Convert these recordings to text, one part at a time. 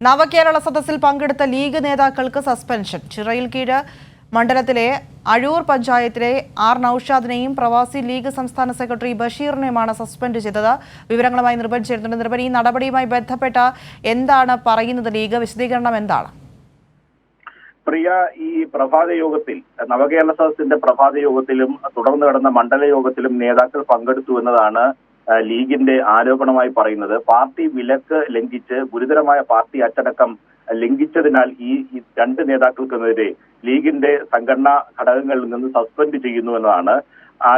നവകേരള സദസ്സിൽ പങ്കെടുത്ത ലീഗ് നേതാക്കൾക്ക് സസ്പെൻഷൻ. ചിറയിൽ കീഴ് മണ്ഡലത്തിലെ അഴൂർ പഞ്ചായത്തിലെ ആർ നൌഷാദിനെയും പ്രവാസി ലീഗ് സംസ്ഥാന സെക്രട്ടറി ബഷീറിനെയുമാണ് സസ്പെൻഡ് ചെയ്തത്. വിവരങ്ങളുമായി നിർഭൻ ചേരുന്നുണ്ട് നിർഭൻ ഈ നടപടിയുമായി ബന്ധപ്പെട്ട എന്താണ് പറയുന്നത്? ലീഗ് വിശദീകരണം എന്താണ്? പ്രിയ ഈ പ്രഭാത യോഗത്തിൽ നവകേരള സദസ്സിന്റെ പ്രഭാത യോഗത്തിലും തുടർന്ന് നടന്ന മണ്ഡല യോഗത്തിലും നേതാക്കൾ പങ്കെടുത്തു എന്നതാണ് ലീഗിന്റെ ആരോപണമായി പറയുന്നത് പാർട്ടി വിലക്ക് ലംഘിച്ച് ഗുരുതരമായ പാർട്ടി അച്ചടക്കം ലംഘിച്ചതിനാൽ ഈ രണ്ട് നേതാക്കൾക്കെതിരെ ലീഗിന്റെ സംഘടനാ ഘടകങ്ങളിൽ നിന്ന് സസ്പെൻഡ് ചെയ്യുന്നു എന്നതാണ്.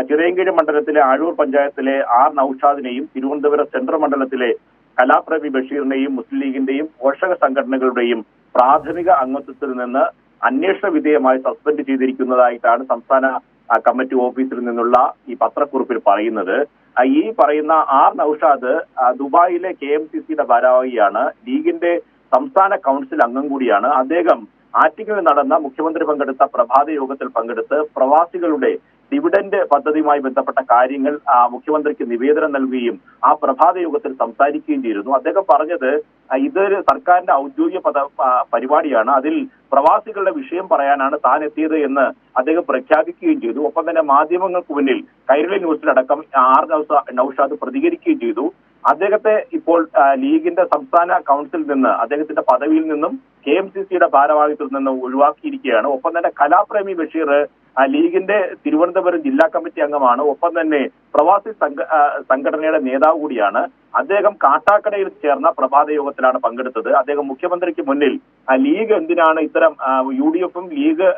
ചിറയൻകീഴ് മണ്ഡലത്തിലെ ആഴൂർ പഞ്ചായത്തിലെ ആർ നൌഷാദിനെയും തിരുവനന്തപുരം സെൻട്രൽ മണ്ഡലത്തിലെ കലാപ്രവി ബഷീറിനെയും മുസ്ലിം ലീഗിന്റെയും പോഷക സംഘടനകളുടെയും പ്രാഥമിക അംഗത്വത്തിൽ നിന്ന് അന്വേഷണ വിധേയമായി സസ്പെൻഡ് ചെയ്തിരിക്കുന്നതായിട്ടാണ് സംസ്ഥാന കമ്മിറ്റി ഓഫീസിൽ നിന്നുള്ള ഈ പത്രക്കുറിപ്പിൽ പറയുന്നത്. ഈ പറയുന്ന ആർ നൌഷാദ് ദുബായിലെ കെ എം സി സിയുടെ ഭാരവാഹിയാണ്. ലീഗിന്റെ സംസ്ഥാന കൗൺസിൽ അംഗം കൂടിയാണ്. അദ്ദേഹം ആറ്റിങ്ങിൽ നടന്ന മുഖ്യമന്ത്രി പങ്കെടുത്ത പ്രഭാത യോഗത്തിൽ പങ്കെടുത്ത് പ്രവാസികളുടെ ഡിവിഡന്റ് പദ്ധതിയുമായി ബന്ധപ്പെട്ട കാര്യങ്ങൾ മുഖ്യമന്ത്രിക്ക് നിവേദനം നൽകുകയും ആ പ്രഭാത യോഗത്തിൽ സംസാരിക്കുകയും ചെയ്തിരുന്നു. അദ്ദേഹം പറഞ്ഞത് ഇതൊരു സർക്കാരിന്റെ ഔദ്യോഗിക പദ പരിപാടിയാണ്. അതിൽ പ്രവാസികളുടെ വിഷയം പറയാനാണ് താൻ എത്തിയത് എന്ന് അദ്ദേഹം പ്രഖ്യാപിക്കുകയും ചെയ്തു. ഒപ്പം തന്നെ മാധ്യമങ്ങൾക്ക് മുന്നിൽ കൈരളി ന്യൂസിലടക്കം ആർ നൌഷാദ് പ്രതികരിക്കുകയും ചെയ്തു. അദ്ദേഹത്തെ ഇപ്പോൾ ലീഗിന്റെ സംസ്ഥാന കൗൺസിലിൽ നിന്ന് അദ്ദേഹത്തിന്റെ പദവിയിൽ നിന്നും കെ എം സി സിയുടെ ഭാരവാഹിത്വത്തിൽ നിന്നും ഒഴിവാക്കിയിരിക്കുകയാണ്. ഒപ്പം തന്നെ കലാപ്രേമി ബഷീർ ലീഗിന്റെ തിരുവനന്തപുരം ജില്ലാ കമ്മിറ്റി അംഗമാണ്. ഒപ്പം തന്നെ പ്രവാസി സംഘടനയുടെ നേതാവ് കൂടിയാണ്. അദ്ദേഹം കാട്ടാക്കടയിൽ ചേർന്ന പ്രഭാത യോഗത്തിലാണ് പങ്കെടുത്തത്. അദ്ദേഹം മുഖ്യമന്ത്രിക്ക് മുന്നിൽ ആ, ലീഗ് എന്തിനാണ് ഇത്തരം ആ, യു ഡി എഫും ലീഗ്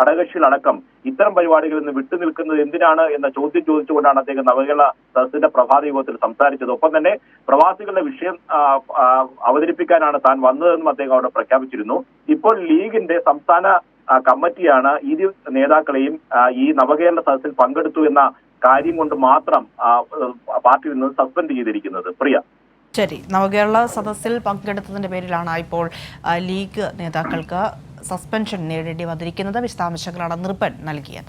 ഘടകക്ഷികളടക്കം ഇത്തരം പരിപാടികളിൽ നിന്ന് വിട്ടുനിൽക്കുന്നത് എന്തിനാണ് എന്ന ചോദ്യം ചോദിച്ചുകൊണ്ടാണ് അദ്ദേഹം നവകേരള സദസ്സിന്റെ പ്രഭാത യോഗത്തിൽ സംസാരിച്ചത്. ഒപ്പം തന്നെ പ്രവാസികളുടെ വിഷയം ആ, ആ, അവതരിപ്പിക്കാനാണ് താൻ വന്നതെന്നും അദ്ദേഹം അവിടെ പ്രഖ്യാപിച്ചിരുന്നു. ഇപ്പോൾ ലീഗിന്റെ സംസ്ഥാന ആ, കമ്മിറ്റിയാണ് ഇരു നേതാക്കളെയും ഈ നവകേരള സദസ്സിൽ പങ്കെടുത്തു എന്ന കാര്യം കൊണ്ട് മാത്രം പാർട്ടിയിൽ നിന്ന് സസ്പെൻഡ് ചെയ്തിരിക്കുന്നത്. പ്രിയ. ശരി. നവകേരള സദസ്സിൽ പങ്കെടുത്തതിന്റെ പേരിലാണ് ഇപ്പോൾ ലീഗ് നേതാക്കൾക്ക് സസ്പെൻഷൻ നേരിടേണ്ടി വന്നിരിക്കുന്നത്. വിശദാംശങ്ങളാണ് നിർഭൻ നൽകിയത്.